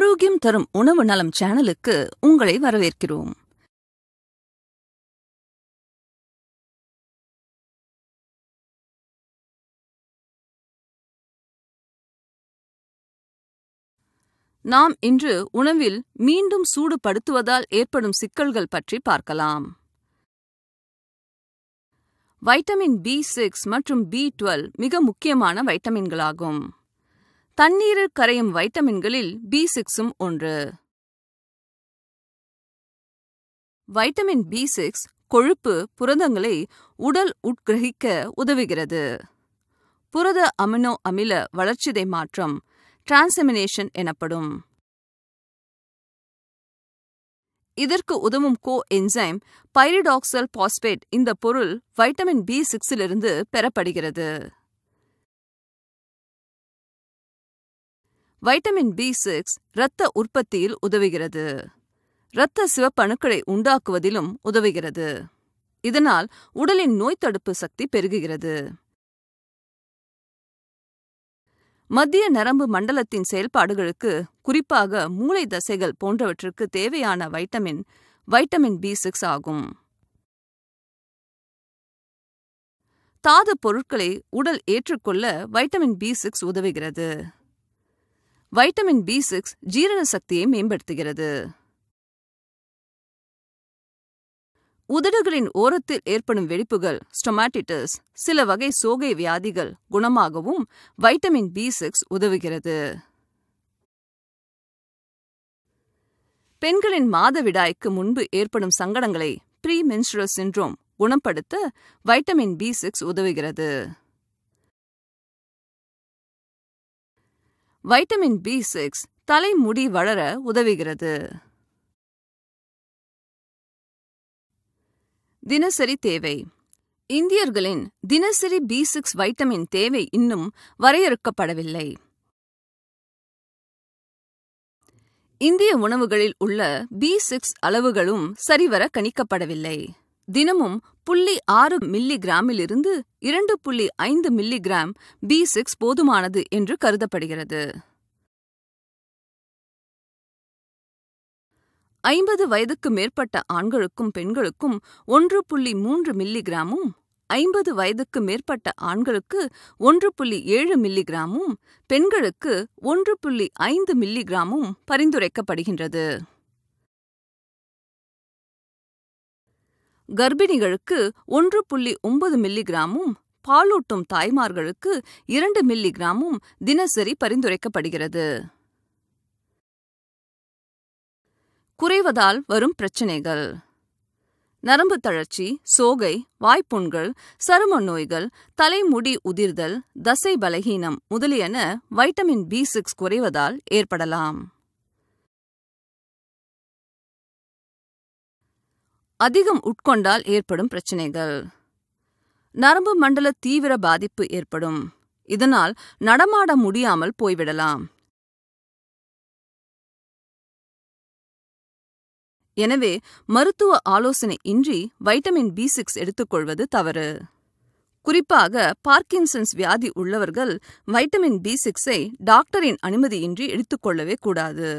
ஆரோக்கியம் தரும் உணவு நலம் சேனலுக்கு உங்களை வரவேற்கிறோம். நாம் இன்று உணவில் மீண்டும் சூடுபடுத்துவதால் ஏற்படும் சிக்கல்கள் பற்றி பார்க்கலாம். வைட்டமின் பி சிக்ஸ் மற்றும் பி டுவெல் மிக முக்கியமான வைட்டமின்களாகும். தண்ணீரில் கரையும் வைட்டமின்களில் பி சிக்ஸும் ஒன்று. வைட்டமின் பி சிக்ஸ் கொழுப்பு புரதங்களை உடல் உட்கிரகிக்க உதவுகிறது. புரத அமினோ அமில வளர்ச்சிதை மாற்றம் டிரான்செமினேஷன் எனப்படும். இதற்கு உதவும் கோ என்சைம் பைரிடாக்சல் பாஸ்பேட் இந்த பொருள் வைட்டமின் பி சிக்ஸிலிருந்து பெறப்படுகிறது. வைட்டமின் பி சிக்ஸ் இரத்த உற்பத்தியில் உதவுகிறது. இரத்த சிவப்பணுக்களை உண்டாக்குவதிலும் உதவுகிறது. இதனால் உடலின் நோய் தடுப்பு சக்தி பெருகுகிறது. மத்திய நரம்பு மண்டலத்தின் செயல்பாடுகளுக்கு குறிப்பாக மூளை தசைகள் போன்றவற்றுக்கு தேவையான வைட்டமின் வைட்டமின் பி சிக்ஸ் ஆகும். தாது பொருட்களை உடல் ஏற்றுக்கொள்ள வைட்டமின் பி சிக்ஸ் உதவுகிறது. வைட்டமின் பி சிக்ஸ் ஜீரண சக்தியை மேம்படுத்துகிறது. உதடுகளின் ஓரத்தில் ஏற்படும் வெடிப்புகள் ஸ்டொமாட்டிட்டஸ் சில வகை சோகை வியாதிகள் குணமாகவும் வைட்டமின் பி சிக்ஸ் உதவுகிறது. பெண்களின் மாதவிடாய்க்கு முன்பு ஏற்படும் சங்கடங்களை ப்ரீ மென்ஸ்ட்ரல் சின்ட்ரோம் குணப்படுத்த வைட்டமின் பி சிக்ஸ் உதவுகிறது. வைட்டமின் பி சிக்ஸ் தலைமுடி வளர உதவுகிறது. தினசரி தேவை. இந்தியர்களின் தினசரி பி சிக்ஸ் வைட்டமின் தேவை இன்னும் வரையறுக்கப்படவில்லை. இந்திய உணவுகளில் உள்ள பி சிக்ஸ் அளவுகளும் சரிவர கணிக்கப்படவில்லை. தினமும் புள்ளி ஆறு மில்லி கிராமிலிருந்து இரண்டு புள்ளி ஐந்து மில்லி கிராம் பி சிக்ஸ் போதுமானது என்று கருதப்படுகிறது. ஐம்பது வயதுக்கு மேற்பட்ட ஆண்களுக்கும் பெண்களுக்கும் ஒன்று புள்ளி மூன்று மில்லி கிராமும் ஐம்பது வயதுக்கு மேற்பட்ட ஆண்களுக்கு ஒன்று புள்ளி ஏழு மில்லிகிராமும் பெண்களுக்கு ஒன்று புள்ளி ஐந்து மில்லிகிராமும் பரிந்துரைக்கப்படுகின்றது. கர்ப்பிணிகளுக்கு ஒன்று புள்ளி ஒன்பது மில்லிகிராமும் பாலூட்டும் தாய்மார்களுக்கு இரண்டு மில்லிகிராமும் தினசரி பரிந்துரைக்கப்படுகிறது. குறைவதால் வரும் பிரச்சினைகள். நரம்பு தளர்ச்சி சோகை வாய்ப்புண்கள் சரும நோய்கள் தலைமுடி உதிர்தல் தசை பலகீனம் முதலியன வைட்டமின் பி சிக்ஸ் குறைவதால் ஏற்படலாம். அதிகம் உட்கொண்டால் ஏற்படும் பிரச்சனைகள். நரம்பு மண்டல தீவிர பாதிப்பு ஏற்படும். இதனால் நடமாட முடியாமல் போய்விடலாம். எனவே மருத்துவ ஆலோசனை இன்றி வைட்டமின் பி சிக்ஸ் எடுத்துக்கொள்வது தவறு. குறிப்பாக பார்க்கின்சன்ஸ் வியாதி உள்ளவர்கள் வைட்டமின் பி சிக்ஸை டாக்டரின் அனுமதியின்றி எடுத்துக்கொள்ளவே கூடாது.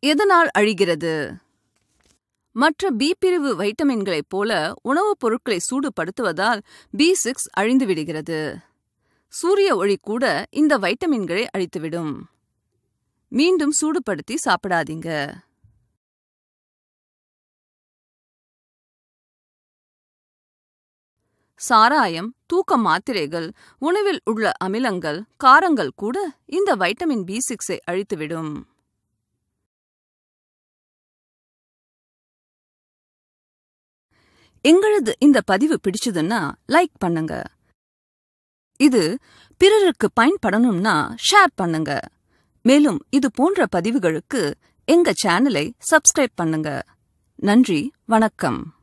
எதனால் அழிகிறது? மற்ற பி பிரிவு வைட்டமின்களைப் போல உணவுப் பொருட்களை சூடுபடுத்துவதால் பி சிக்ஸ் அழிந்துவிடுகிறது. சூரிய ஒளி கூட இந்த வைட்டமின்களை அழித்துவிடும். மீண்டும் சூடுபடுத்தி சாப்பிடாதீங்க. சாராயம் தூக்க மாத்திரைகள் உணவில் உள்ள அமிலங்கள் காரங்கள் கூட இந்த வைட்டமின் பி சிக்ஸை அழித்துவிடும். எங்களது இந்த பதிவு பிடிச்சதுன்னா லைக் பண்ணுங்க. இது பிறருக்கு பயன்படணும்னா ஷேர் பண்ணுங்க. மேலும் இது போன்ற பதிவுகளுக்கு எங்க சேனலை சப்ஸ்கிரைப் பண்ணுங்க. நன்றி வணக்கம்.